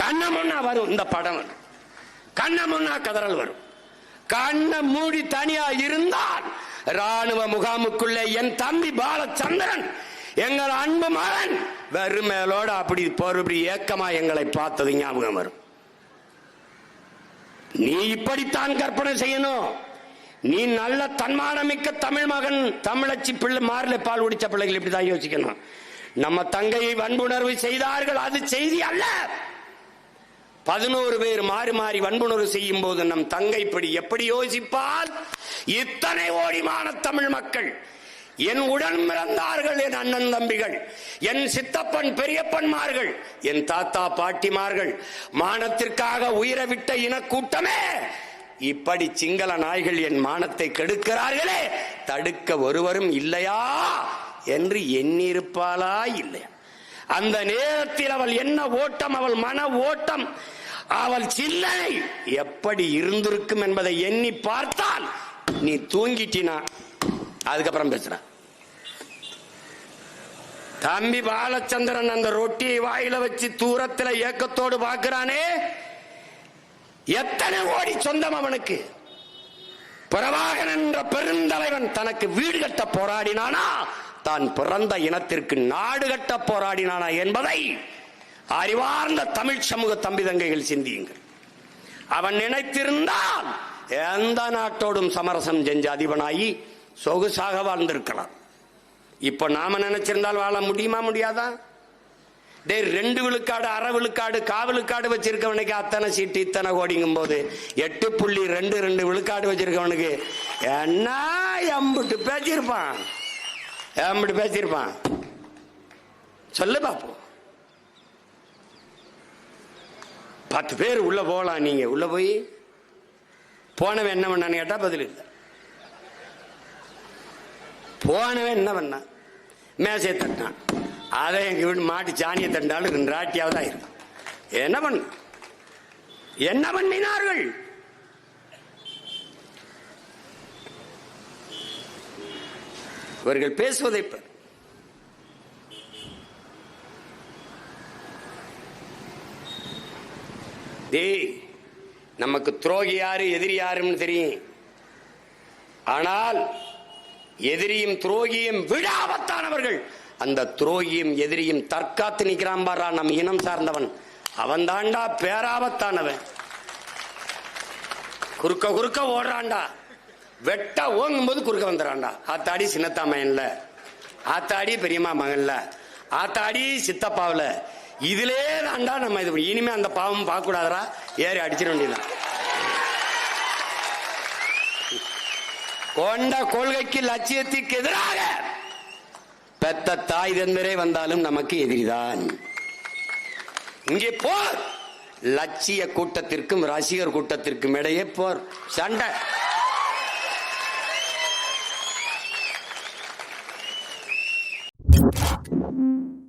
கண்ண முன்னா வரும் இந்த படம். கண்ண முன்னா கதறல் வரும். கண்ண மூடி தனியா இருந்தால் ராணுவ முகாமுக்குள்ளே என் தம்பி பாலச்சந்திரன் எங்கள் அன்பு மகன் வெறுமேலோட அப்படி பொறுப்படி ஏக்கமா எங்களை பார்த்தது ஞாபகம் வரும். நீ இப்படித்தான் கற்பனை செய்யணும். நீ நல்ல தன்மானமிக்க தமிழ் மகன் தமிழச்சி பிள்ளை மாறில பால் குடிச்ச பிள்ளைகள் இப்படிதான் யோசிக்கணும். நம்ம தங்கையை வன்புணர்வு செய்தார்கள் அது செய்தி அல்ல. பதினோரு பேர் மாறி மாறி வன்புணர்வு செய்யும் போது நம் தங்கை இப்படி எப்படி யோசிப்பால்? இத்தனை ஓடிமான தமிழ் மக்கள் என் உடன் பிறந்தார்கள் என் அண்ணன் தம்பிகள் என் சித்தப்பன் பெரியப்பன்மார்கள் என் தாத்தா பாட்டிமார்கள் மானத்திற்காக உயிரை விட்ட இனக்கூட்டமே இப்படி சிங்கள நாய்கள் என் மானத்தை கெடுக்கிறார்களே தடுக்க ஒருவரும் இல்லையா? என்று எண்ணிருப்பாளா இல்லையா? அந்த நேரத்தில் அவள் என்ன ஓட்டம்? அவள் மன ஓட்டம். அவள் சில்லை எப்படி இருந்திருக்கும் என்பதை எண்ணி பார்த்தால் நீ தூங்கிட்டினா அதுக்கப்புறம் பேசுற. தம்பி பாலச்சந்திரன் அந்த ரொட்டியை வாயில வச்சு தூரத்துல ஏக்கத்தோடு பார்க்கிறானே. எத்தனை ஓடி சொந்தம் அவனுக்கு. பிரபாகன் என்ற பெருந்தலைவன் தனக்கு வீடு கட்ட போராடினானா? தான் பிறந்த இனத்திற்கு நாடு கட்ட போராடினானா என்பதை அறிவார்ந்த தமிழ் சமூக தம்பி தங்கைகள் சிந்தியுங்கள். அவன் நினைத்திருந்தால் எந்த நாட்டோடும் சமரசம் செஞ்ச அதிபனாகி சொகுசாக வாழ்ந்திருக்கலாம். இப்ப நாம நினைச்சிருந்தால் வாழ முடியுமா முடியாதா? டேய் ரெண்டு விழுக்காடு அரை விழுக்காடு காவலுக்காடு வச்சிருக்கவனுக்கு அத்தனை சீட்டு இத்தனை கோடிங்கும் போது எட்டு புள்ளி ரெண்டு ரெண்டு விழுக்காடு வச்சிருக்கவனுக்கு என்ன எம்பிட்டு பேசியிருப்பான்? அப்படி பேசியிருப்பான். சொல்ல பாப்போம். பத்து பேர் உள்ள போகலாம் நீங்க. உள்ள போய் போனவன் என்ன பண்ணான்னு கேட்டா பதில் இல்லை. போனவன் என்ன பண்ணான்? மேசையை தட்டினான். அதை எங்க வீடு மாட்டு சாணியை தண்டாலும் ரெண்டு தான் இருக்கும். என்ன பண்ண? என்ன பண்ணினார்கள்? இவர்கள் பேசுவதை டேய் நமக்கு துரோகி யாரு எதிரி யாருன்னு தெரியும். ஆனால் எதிரியும் துரோகியும் விழாவத்தானவர்கள் அந்த துரோகியும் எதிரியும் தற்காத்து நிற்கிறான் பாரா நம் இனம் சார்ந்தவன். அவன் தாண்டா பேராபத்தானவன். குறுக்க குறுக்க ஓடுறான்டா. வெட்ட ஓங்கும் போது குறுக்க வந்துடுறான்டா. ஆத்தாடி சின்னத்தா மகன்ல. ஆத்தாடி பெரியம்மா மகன்ல. ஆத்தாடி சித்தப்பாவில். இதிலே தான்டா நம்ம இது இனிமே அந்த பாவம் பார்க்க கூடாதரா ஏறி அடிச்சிட வேண்டியதான் கொண்ட கொள்கைக்கு லட்சியத்திற்கு எதிராக பெத்த தாய் தந்தரே வந்தாலும் நமக்கு எதிரிதான். இங்கே போர். லட்சிய கூட்டத்திற்கும் ரசிகர் கூட்டத்திற்கும் இடையே போர். சண்டை. フッ。